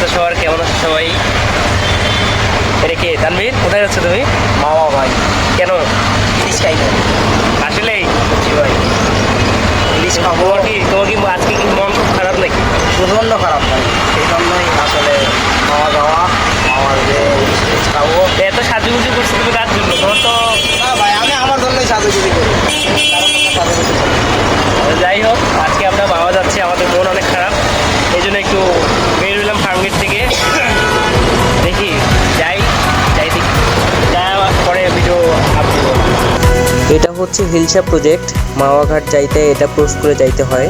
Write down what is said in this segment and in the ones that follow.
অবস্থা সবার কেমন আছে সবাই? এটা কে? তানভীর? কোথায় যাচ্ছ তুমি? মামা ভাই। কেন? ইলিশ খাই না আসলেই? জি ভাই। ইলিশ খাব কি তোমার কি আজকে কি মন খুব খারাপ নাকি? প্রচণ্ড খারাপ ভাই। সেই জন্যই আসলে মামা যাওয়া মামার যে ইলিশ খাব। এত সাজুগুজু করছ তুমি কার জন্য। তোমার তো না ভাই আমি আমার জন্যই সাজুগুজি করি। যাই হোক হচ্ছে হিলসা প্রজেক্ট মাওয়াঘাট যাইতে এটা ক্রস করে যাইতে হয়।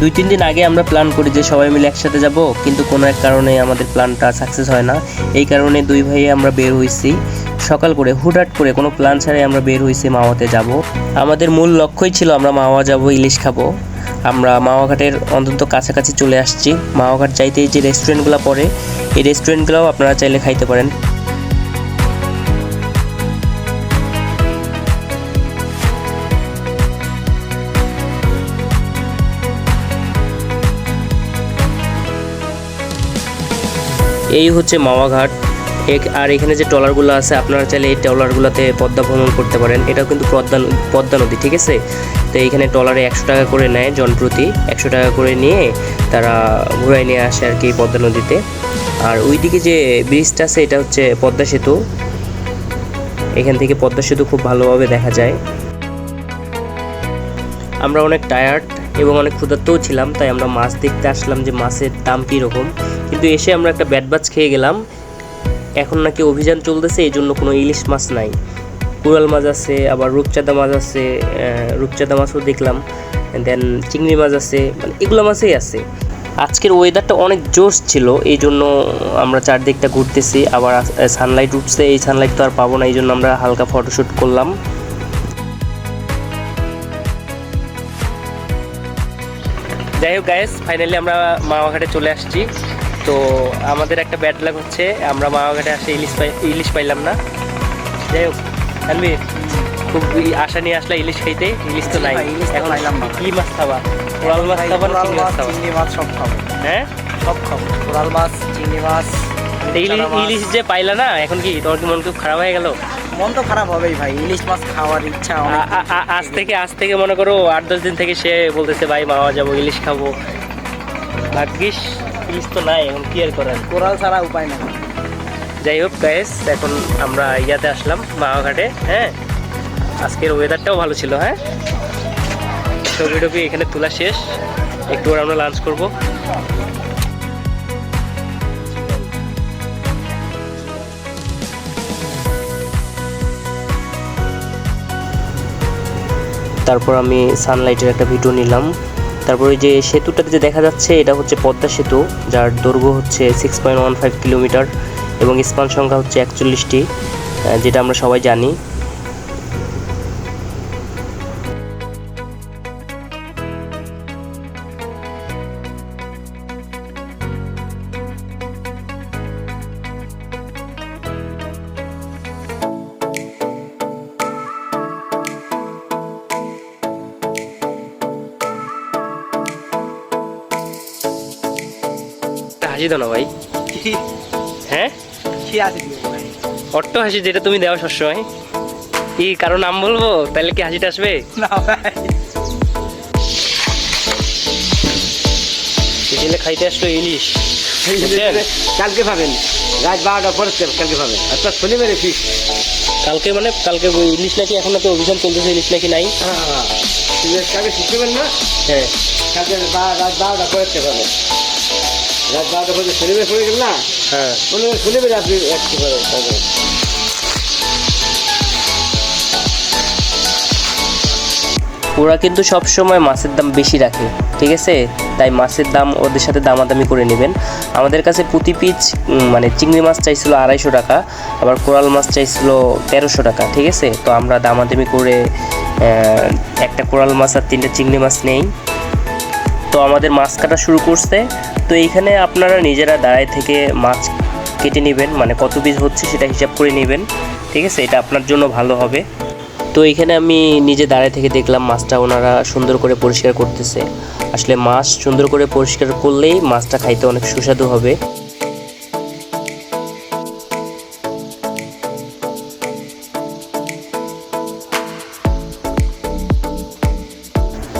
দুই, তিন দিন আগে আমরা প্ল্যান করি যে সবাই মিলে একসাথে যাব, কিন্তু কোনো এক কারণে আমাদের প্ল্যানটা সাকসেস হয় না। এই কারণে দুই ভাইয়ে আমরা বের হয়েছি সকাল করে, হুটহাট করে কোনো প্ল্যান ছাড়াই আমরা বের হয়েছি মাওয়াতে যাব। আমাদের মূল লক্ষ্যই ছিল আমরা মাওয়া যাব, ইলিশ খাব। আমরা মাওয়াঘাটের অন্তত কাছাকাছি চলে আসছি। মাওয়াঘাট যাইতে যে রেস্টুরেন্টগুলো পড়ে, এই রেস্টুরেন্টগুলোও আপনারা চাইলে খাইতে পারেন। এই হচ্ছে মাওয়াঘাট এক- আর এখানে যে ট্রলারগুলো আছে, আপনারা চাইলে এই ট্রলারগুলোতে পদ্মা ভ্রমণ করতে পারেন। এটাও কিন্তু পদ্মা পদ্মা নদী, ঠিক আছে? তো এইখানে ট্রলারে একশো টাকা করে নেয় জনপ্রতি একশো টাকা করে নিয়ে তারা ঘুরাই নিয়ে আসে আর কি পদ্মা নদীতে। আর ওইদিকে যে ব্রিজটা আছে, এটা হচ্ছে পদ্মা সেতু। এখান থেকে পদ্মা সেতু খুব ভালোভাবে দেখা যায়। আমরা অনেক টায়ার্ড এবং অনেক ক্ষুধার্তও ছিলাম, তাই আমরা মাছ দেখতে আসলাম যে মাছের দাম কীরকম। কিন্তু এসে আমরা একটা ব্যাট বাজ খেয়ে গেলাম। এখন নাকি অভিযান চলতেছে, এই জন্য কোনো ইলিশ মাছ নাই। কুড়াল মাছ আছে, আবার রূপচাঁদা মাছ আছে রূপচাঁদা মাছও দেখলাম। দেন চিংড়ি মাছ আছে মানে এগুলো মাছই আছে। আজকের ওয়েদারটা অনেক জোশ ছিল, এই জন্য আমরা চারদিকটা ঘুরতেছি। আবার সানলাইট উঠছে, এই সানলাইট তো আর পাবো না, এই জন্য আমরা হালকা ফটোশ্যুট করলাম। যাই হোক গায়েস ফাইনালি আমরা মামাঘাটে চলে আসছি। তো আমাদের একটা ব্যাড লাগ হচ্ছে আমরা মামাঘাটে আসে ইলিশ পাই ইলিশ পাইলাম না। যাই হোক আনবি খুব আশা নিয়ে আসলে ইলিশ খাইতে ইলিশ তো নাই। ইলিশ এখন। কি মাছ খাবা? কোরাল মাছ খাবা না মাছ চিংড়ি মাছ সব খাব। হ্যাঁ? সব খাব। কোরাল মাছ চিংড়ি মাছ। ইলিশ যে পাইলা না এখন কি তোমার কি মন খুব খারাপ হয়ে গেল? মন তো খারাপ হবেই ভাই ইলিশ মাছ খাওয়ার ইচ্ছা আজ থেকে আজ থেকে মনে করো আট দশ দিন থেকে সে বলতেছে ভাই মামা যাব ইলিশ খাব। ভাগ্যিস ইলিশ তো নাই এখন কি আর করার? কোরাল ছাড়া উপায় নেই। যাই হোক গাইস এখন আমরা ইয়াতে আসলাম মাওয়াঘাটে হ্যাঁ? আজকের ওয়েদারটাও ভালো ছিল হ্যাঁ? ছবি টবি এখানে তোলা শেষ। একটু আমরা লাঞ্চ করব। তারপর আমি সানলাইটের একটা ভিডিও নিলাম। তারপরে যে সেতুটাতে যে দেখা যাচ্ছে, এটা হচ্ছে পদ্মা সেতু, যার দৈর্ঘ্য হচ্ছে six point one five kilometre এবং স্পান সংখ্যা হচ্ছে একচল্লিশটি যেটা আমরা সবাই জানি। হাসি দাও না ভাই? হ্যাঁ? অট্ট হাসি যেটা তুমি দেওয়া সবসময়। কি কারও নাম বলব? তাহলে কি হাসিটা আসবে? না ভাই। খাইতে আসলো ইলিশ? কালকে পাবেন রাত বারোটা পরে কালকে পাবেন আচ্ছা শনিবারে ফিস কালকে মানে কালকে ইলিশ নাকি এখন নাকি অভিযান চলতেছে ইলিশ নাকি নাই? কালকে ফিস পাবেন না? হ্যাঁ। কালকে রাত বারোটা পরে পাবেন রাত বারোটা পরে শনিবার পড়ে গেল না? হ্যাঁ। মনে হয় শনিবারে আপনি একটু করে ওরা কিন্তু সব সময় মাছের দাম বেশি রাখে ঠিক আছে? তাই মাছের দাম ওদের সাথে দামাদামি করে নেবেন। আমাদের কাছে প্রতি পিস উম, মানে চিংড়ি মাছ চাইছিল আড়াইশো টাকা আবার কোরাল মাছ চাইছিল তেরোশো টাকা ঠিক আছে? তো আমরা দামাদামি করে একটা কোরাল মাছ আর তিনটা চিংড়ি মাছ নেই। তো আমাদের মাছ কাটা শুরু করছে। তো এইখানে আপনারা নিজেরা দাঁড়ায় থেকে মাছ কেটে নেবেন মানে কত পিস হচ্ছে সেটা হিসাব করে নেবেন। ঠিক আছে? এটা আপনার জন্য ভালো হবে। তো এখানে আমি নিজে দাঁড়ায় থেকে দেখলাম মাছটা ওনারা সুন্দর করে পরিষ্কার করতেছে। আসলে মাছ সুন্দর করে পরিষ্কার করলেই মাছটা খাইতে অনেক সুস্বাদু হবে।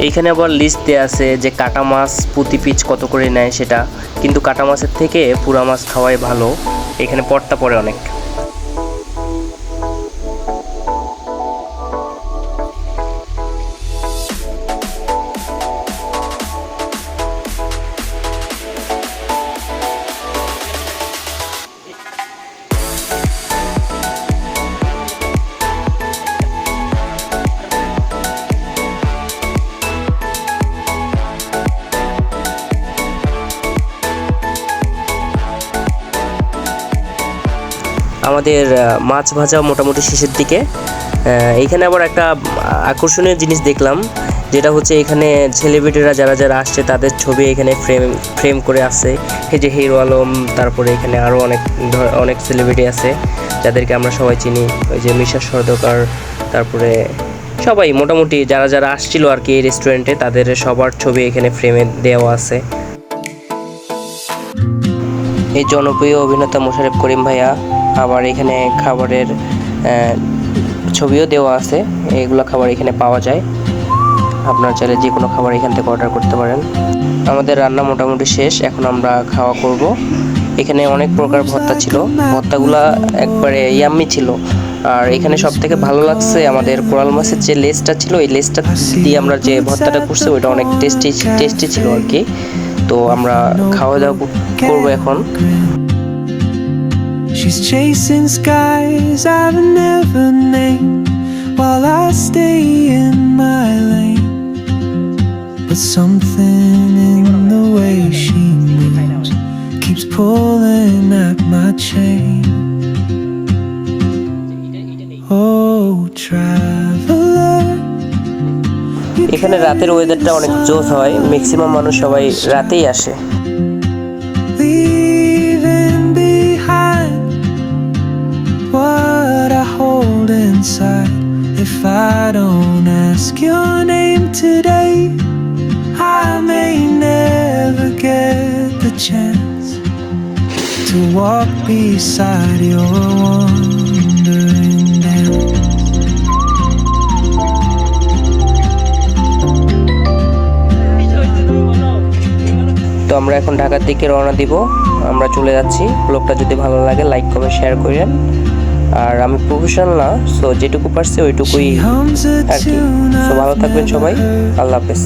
এইখানে আবার লিস্ট দেওয়া আছে যে কাটা মাছ প্রতি পিচ কত করে নেয় সেটা। কিন্তু কাটা মাছের থেকে পুরা মাছ খাওয়াই ভালো। এখানে পড়তা পড়ে অনেক। আমাদের মাছ ভাজা মোটামুটি শেষের দিকে। এখানে আবার একটা আকর্ষণীয় জিনিস দেখলাম, যেটা হচ্ছে এখানে সেলিব্রিটিরা যারা যারা আসছে, তাদের ছবি এখানে ফ্রেম ফ্রেম করে আছে এই যে হিরো আলম, তারপরে এখানে আরও অনেক অনেক সেলিব্রিটি আছে, যাদেরকে আমরা সবাই চিনি। ওই যে মিশা সর্দকার তারপরে সবাই মোটামুটি যারা যারা আসছিল আর কি এই রেস্টুরেন্টে তাদের সবার ছবি এখানে ফ্রেমে দেওয়া আছে। এই জনপ্রিয় অভিনেতা মোশারেফ করিম ভাইয়া আবার এখানে খাবারের ছবিও দেওয়া আছে। এগুলো খাবার এখানে পাওয়া যায়। আপনার চাইলে যে কোনো খাবার এখান থেকে অর্ডার করতে পারেন। আমাদের রান্না মোটামুটি শেষ। এখন আমরা খাওয়া করব। এখানে অনেক প্রকার ভর্তা ছিল। ভর্তাগুলা একবারে ইয়াম্মি ছিল। আর এখানে সব থেকে ভালো লাগছে আমাদের কোরাল মাছের যে লেসটা ছিল, এই লেসটা দিয়ে আমরা যে ভর্তাটা করছি, ওইটা অনেক টেস্টি টেস্টি ছিল আর কি। তো আমরা খাওয়া দাওয়া করব এখন। She's chasing skies I've never named while I stay in my lane. But something in the way she moves keeps pulling at my chain. Oh, traveler. এখানে রাতের ওয়েদারটা অনেক জোস হয় ম্যাক্সিমাম মানুষ সবাই রাতেই আসে chance to walk beside your wandering dance. তো আমরা এখন ঢাকার দিকে রওনা দিব। আমরা চলে যাচ্ছি। ব্লগটা যদি ভালো লাগে লাইক কমেন্ট শেয়ার করেন। আর আমি প্রফেশনাল না সো যেটুকু পারছি ওইটুকুই আর কি। সো ভালো থাকবেন সবাই। আল্লাহ হাফেজ।